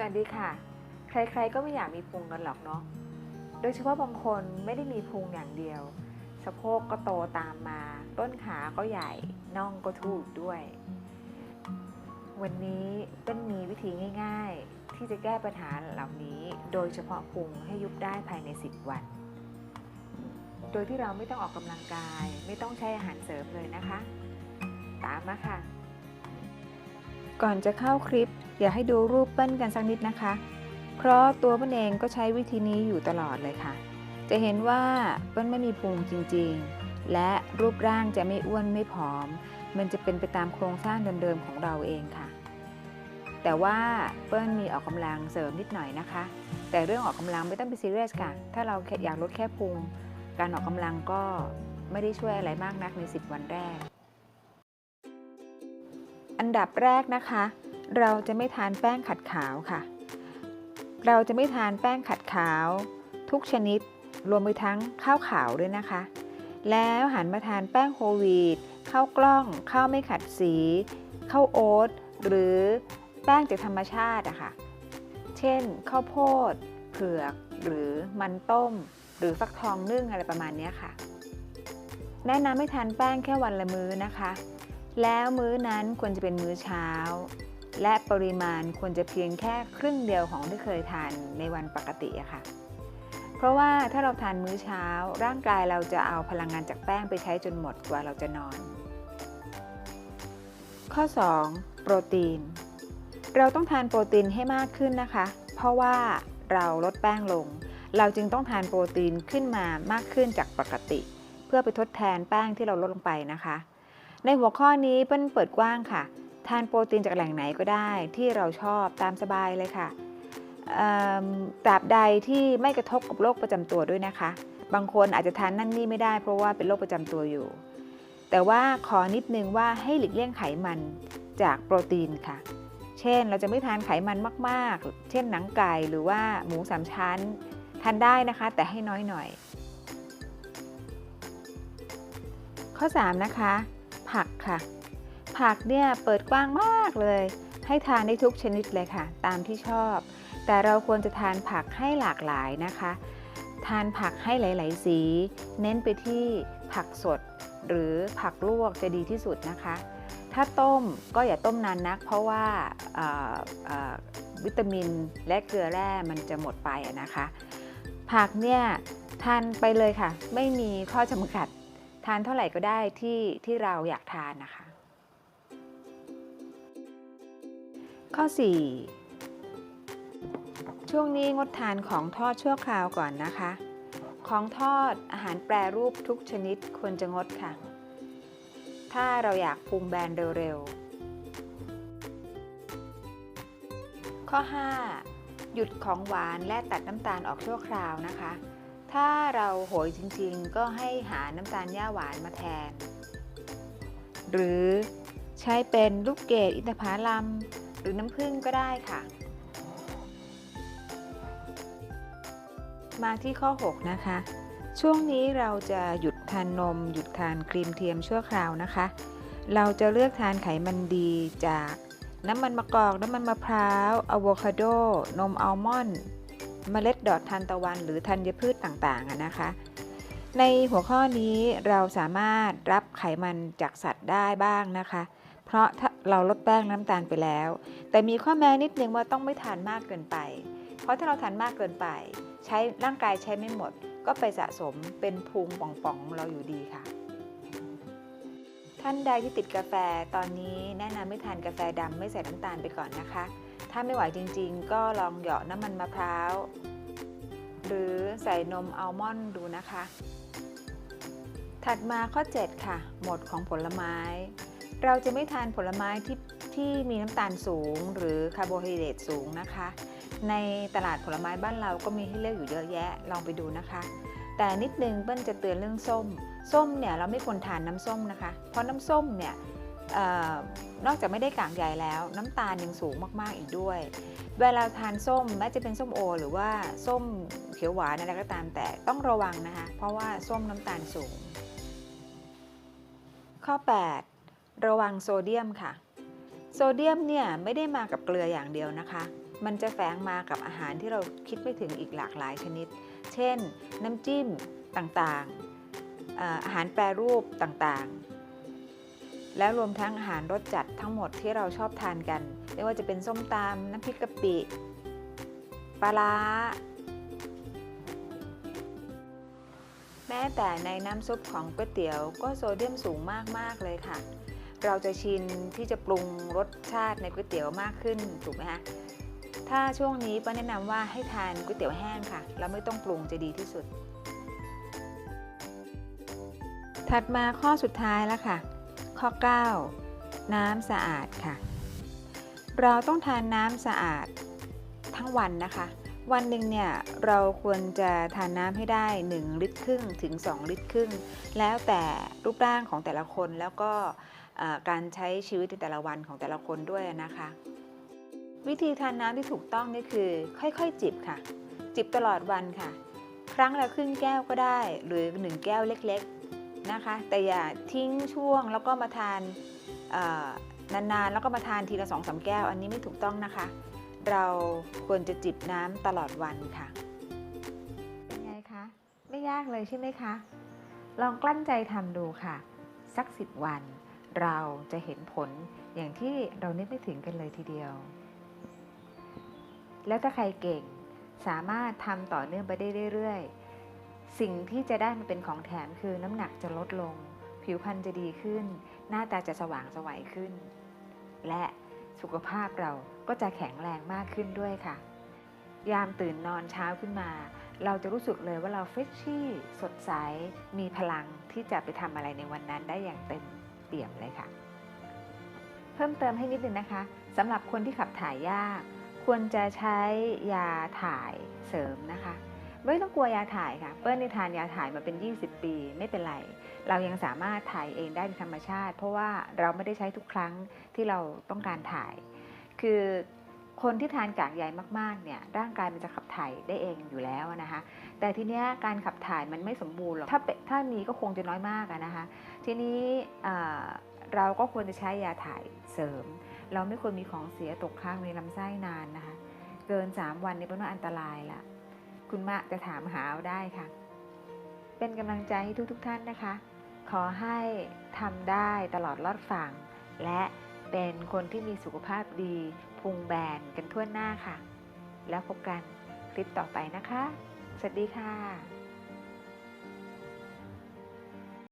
สวัสดีค่ะ ใครๆก็ไม่อยากมีพุงกันหรอกเนาะ โดยเฉพาะบางคนไม่ได้มีพุงอย่างเดียว สะโพกก็โตตามมา ต้นขาก็ใหญ่ น่องก็ทูกด้วย วันนี้เป็นมีวิธีง่าย ๆ ที่จะแก้ปัญหาเหล่านี้ โดยเฉพาะพุงให้ยุบได้ภายใน 10 วัน โดยที่เราไม่ต้องออกกำลังกาย ไม่ต้องใช้อาหารเสริมเลยนะคะ ตามมาค่ะ ก่อนจะเข้าคลิป อยากให้ดูรูปเปิ้ลกันสักนิดนะคะ เพราะตัวเปิ้ลเองก็ใช้วิธีนี้อยู่ตลอดเลยค่ะ จะเห็นว่าเปิ้ลไม่มีพุงจริงๆ และรูปร่างจะไม่อ้วนไม่ผอม มันจะเป็นไปตามโครงสร้างเดิมๆของเราเองค่ะ แต่ว่าเปิ้ลมีออกกำลังเสริมนิดหน่อยนะคะ แต่เรื่องออกกำลังไม่ต้องไปซีเรียสค่ะ ถ้าเราอยากลดแค่พุง การออกกำลังก็ไม่ได้ช่วยอะไรมากนักใน 10 วันแรก อันดับแรกนะคะ เราจะไม่ทานแป้งขัดขาวค่ะ เราจะไม่ทานแป้งขัดขาว ทุกชนิดรวมไปทั้งข้าวขาวด้วยนะคะ แล้วหันมาทานแป้งโฮลวีตข้าวกล้องข้าวไม่ขัดสีข้าวโอ๊ตหรือแป้งจากธรรมชาติอะค่ะ เช่นข้าวโพดเผือก หรือมันต้ม หรือฟักทองนึ่งอะไรประมาณนี้ค่ะ แนะนำให้ทานแป้งแค่วันละมื้อนะคะ แล้วมื้อนั้นควรจะเป็นมื้อเช้า และปริมาณควรจะเพียงแค่ครึ่งเดียวของที่เคยทานในวันปกติอะค่ะ เพราะว่าถ้าเราทานมื้อเช้า ร่างกายเราจะเอาพลังงานจากแป้งไปใช้จนหมดกว่าเราจะนอน ข้อ 2. โปรตีน เราต้องทานโปรตีนให้มากขึ้นนะคะ เพราะว่าเราลดแป้งลง เราจึงต้องทานโปรตีนขึ้นมามากขึ้นจากปกติ เพื่อไปทดแทนแป้งที่เราลดลงไปนะคะ ในหัวข้อนี้เปิ้ลเปิดกว้างค่ะ ทานโปรตีนจากแหล่งไหนก็ได้ที่เราชอบตามสบายเลยค่ะตราบใดที่ไม่กระทบกับโรคประจำตัวด้วยนะคะ บางคนอาจจะทานนั่นนี่ไม่ได้เพราะว่าเป็นโรคประจำตัวอยู่ แต่ว่าขอนิดนึงว่าให้หลีกเลี่ยงไขมันจากโปรตีนค่ะ เช่นเราจะไม่ทานไขมันมากๆ เช่นหนังไก่หรือว่าหมูสามชั้น ทานได้นะคะแต่ให้น้อยหน่อย ข้อ 3 นะคะ ผักค่ะ ผักเนี่ยเปิดกว้างมากเลย ให้ทานได้ทุกชนิดเลยค่ะ ตามที่ชอบ แต่เราควรจะทานผักให้หลากหลายนะคะ ทานผักให้หลาย ๆ สี เน้นไปที่ผักสด หรือผักลวกจะดีที่สุดนะคะ ถ้าต้มก็อย่าต้มนานนัก เพราะว่าวิตามินและเกลือแร่มันจะหมดไปนะคะ ผักเนี่ยทานไปเลยค่ะ ไม่มีข้อจำกัด ทานเท่าไหร่ก็ได้ที่ที่เราอยากทานนะคะ ข้อ 4 ช่วงนี้งดทานของทอดชั่วคราวก่อนนะคะ ของทอดอาหารแปรรูปทุกชนิดควรจะงดค่ะ ถ้าเราอยากพุงแบนเร็วๆ ข้อ 5 หยุดของหวานและตัดน้ำตาลออกชั่วคราวนะคะ ถ้าเราโหยจริงๆ ก็ให้หาน้ำตาลหญ้าหวานมาแทน หรือใช้เป็นลูกเกดอินทผลัม หรือน้ำผึ้งก็ได้ค่ะ มาที่ข้อ 6 นะคะ ช่วงนี้เราจะหยุดทานนม หยุดทานครีมเทียมชั่วคราวนะคะ เราจะเลือกทานไขมันดีจากน้ำมันมะกอก น้ำมันมะพร้าวอะโวคาโด นมอัลมอนด์เมล็ดดอกทานตะวัน หรือธัญพืชต่างๆนะคะ ในหัวข้อนี้เราสามารถรับไขมันจากสัตว์ได้บ้างนะคะ เพราะถ้า เราลดแป้งน้ำตาลไปแล้ว แต่มีข้อแม้นิดนึงว่าต้องไม่ทานมากเกินไป เพราะถ้าเราทานมากเกินไป ใช้ร่างกายใช้ไม่หมด ก็ไปสะสมเป็นพุงป่องๆเราอยู่ดีค่ะ ท่านใดที่ติดกาแฟตอนนี้แนะนำไม่ทานกาแฟดำไม่ใส่น้ำตาลไปก่อนนะคะ ถ้าไม่ไหวจริงๆ ก็ลองเหยาะน้ำมันมะพร้าวหรือใส่นมอัลมอนด์ดูนะคะ ถัดมาข้อ 7 ค่ะ หมดของผลไม้ เราจะไม่ทานผลไม้ที่ที่มีน้ำตาลสูง หรือคาร์โบไฮเดรตสูงนะคะ ในตลาดผลไม้บ้านเราก็มีให้เลือกอยู่เยอะแยะลองไปดูนะคะ แต่นิดนึงเปิ้ลจะเตือนเรื่องส้ม ส้มเนี่ยเราไม่ควรทานน้ำส้มนะคะ เพราะน้ำส้มเนี่ยออนอกจากไม่ได้กากใยแล้ว น้ำตาลยังสูงมากๆอีกด้วย เวลาทานส้มแม้จะเป็นส้มโอ หรือว่าส้มเขียวหวานอะไรก็ตามแต่ต้องระวังนะคะ เพราะว่าส้มน้ำตาลสูง ข้อ 8 ระวังโซเดียมค่ะ โซเดียมเนี่ยไม่ได้มากับเกลืออย่างเดียวนะคะ มันจะแฝงมากับอาหารที่เราคิดไม่ถึงอีกหลากหลายชนิด เช่น น้ำจิ้มต่างๆ อาหารแปรรูปต่างๆ แล้วรวมทั้งอาหารรสจัดทั้งหมดที่เราชอบทานกัน ไม่ว่าจะเป็นส้มตำน้ำพริกกะปิ ปลาร้าแม้แต่ในน้ำซุปของก๋วยเตี๋ยวก็โซเดียมสูงมาก ๆ เลยค่ะ เราจะชินที่จะปรุงรสชาติในก๋วยเตี๋ยวมากขึ้นถูกไหมคะถ้าช่วงนี้ป้าแนะนำว่าให้ทานก๋วยเตี๋ยวแห้งค่ะแล้วไม่ต้องปรุงจะดีที่สุด ถัดมาข้อสุดท้ายแล้วค่ะ ข้อ 9 น้ำสะอาดค่ะ เราต้องทานน้ำสะอาดทั้งวันนะคะ วันหนึ่งเนี่ยเราควรจะทานน้ำให้ได้ 1 ลิตรครึ่งถึง 2 ลิตรครึ่ง แล้วแต่รูปร่างของแต่ละคนแล้วก็ การใช้ชีวิตในแต่ละวันของแต่ละคนด้วยนะคะ วิธีทานน้ำที่ถูกต้องนี่คือ ค่อยๆ จิบค่ะ จิบตลอดวันค่ะ ครั้งละครึ่งแก้วก็ได้หรือ 1 แก้วเล็กๆนะคะ แต่อย่าทิ้งช่วงแล้วก็มาทานนานๆ แล้วก็มาทานทีละ2องสาแก้ว อันนี้ไม่ถูกต้องนะคะ เราควรจะจิบน้ำตลอดวันค่ะเป็นไงคะ ไม่ยากเลยใช่ไหมคะ ลองกลั้นใจทำดูค่ะ สักสิบวัน เราจะเห็นผลอย่างที่เรานึกไม่ถึงกันเลยทีเดียว แล้วถ้าใครเก่งสามารถทำต่อเนื่องไปได้เรื่อยๆ สิ่งที่จะได้มาเป็นของแถมคือน้ำหนักจะลดลง ผิวพรรณจะดีขึ้น หน้าตาจะสว่างสวัยขึ้น และสุขภาพเราก็จะแข็งแรงมากขึ้นด้วยค่ะ ยามตื่นนอนเช้าขึ้นมา เราจะรู้สึกเลยว่าเราเฟรชชี่ สดใส มีพลังที่จะไปทำอะไรในวันนั้นได้อย่างเต็ม เปี่ยมเลยค่ะ เพิ่มเติมให้นิดนึงนะคะสำหรับคนที่ขับถ่ายยาก ควรจะใช้ยาถ่ายเสริมนะคะ ไม่ต้องกลัวยาถ่ายค่ะ เปิ้ลในทานยาถ่ายมาเป็น 20 ปีไม่เป็นไร เรายังสามารถถ่ายเองได้เป็นธรรมชาติ เพราะว่าเราไม่ได้ใช้ทุกครั้งที่เราต้องการถ่าย คือ คนที่ทานกากใยมากๆเนี่ยร่างกายมันจะขับถ่ายได้เองอยู่แล้วนะคะ แต่ทีเนี้ยการขับถ่ายมันไม่สมบูรณ์หรอกถ้าเป็นถ้ามีก็คงจะน้อยมากนะคะ ทีนี้เราก็ควรจะใช้ยาถ่ายเสริม เราไม่ควรมีของเสียตกค้างในลำไส้นานนะคะ เกิน 3 วันนี้เป็นว่าอันตรายละคุณมะจะถามหาเอาได้ค่ะ เป็นกำลังใจให้ทุกๆทท่านนะคะ ขอให้ทำได้ตลอดรอดฝั่งและ เป็นคนที่มีสุขภาพดีพุงแบนกันทั่วหน้าค่ะ แล้วพบกันคลิปต่อไปนะคะ สวัสดีค่ะ